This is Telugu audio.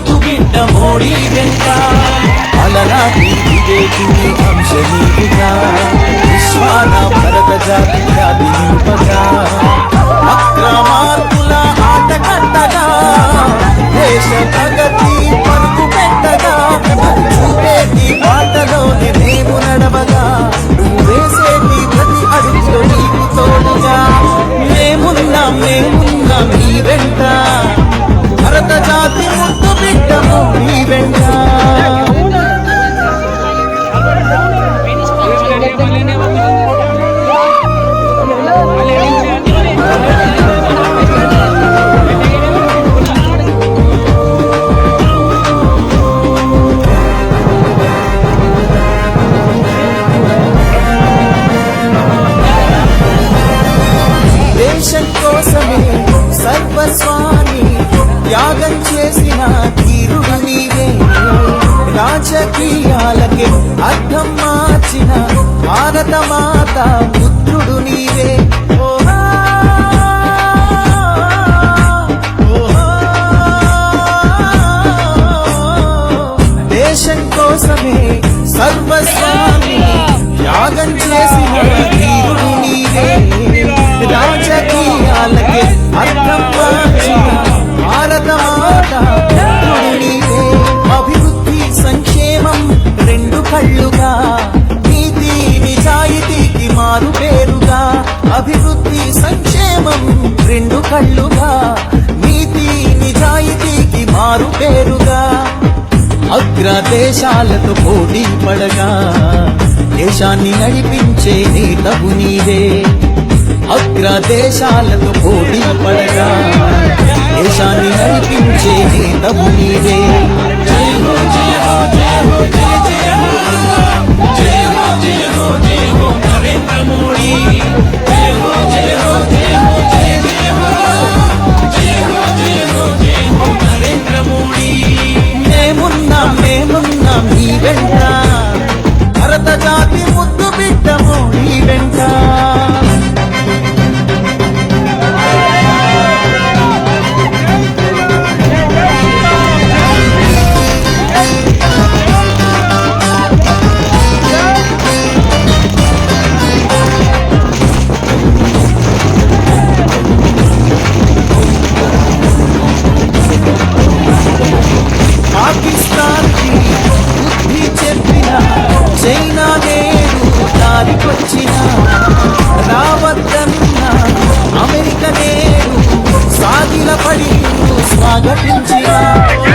ముద్దు బిడ్డ మోడీ వెంట. అలనాటి వివేకిని అంశ నీవిగా దేశం కోసమే సర్వస్వామి త్యాగం చేసిన తీరుడు నీవే. రాజకీయాలకే అర్థం భారత మాత పుత్రుడు నీవే. ఉగ్ర దేశాలతో పోటీ పడగా దేశాన్ని నడిపించే నీతవు నీవే. అగ్ర దేశాలతో పోటీ పడగా దేశాన్ని నడిపించే నీతవు నీవే. Let's.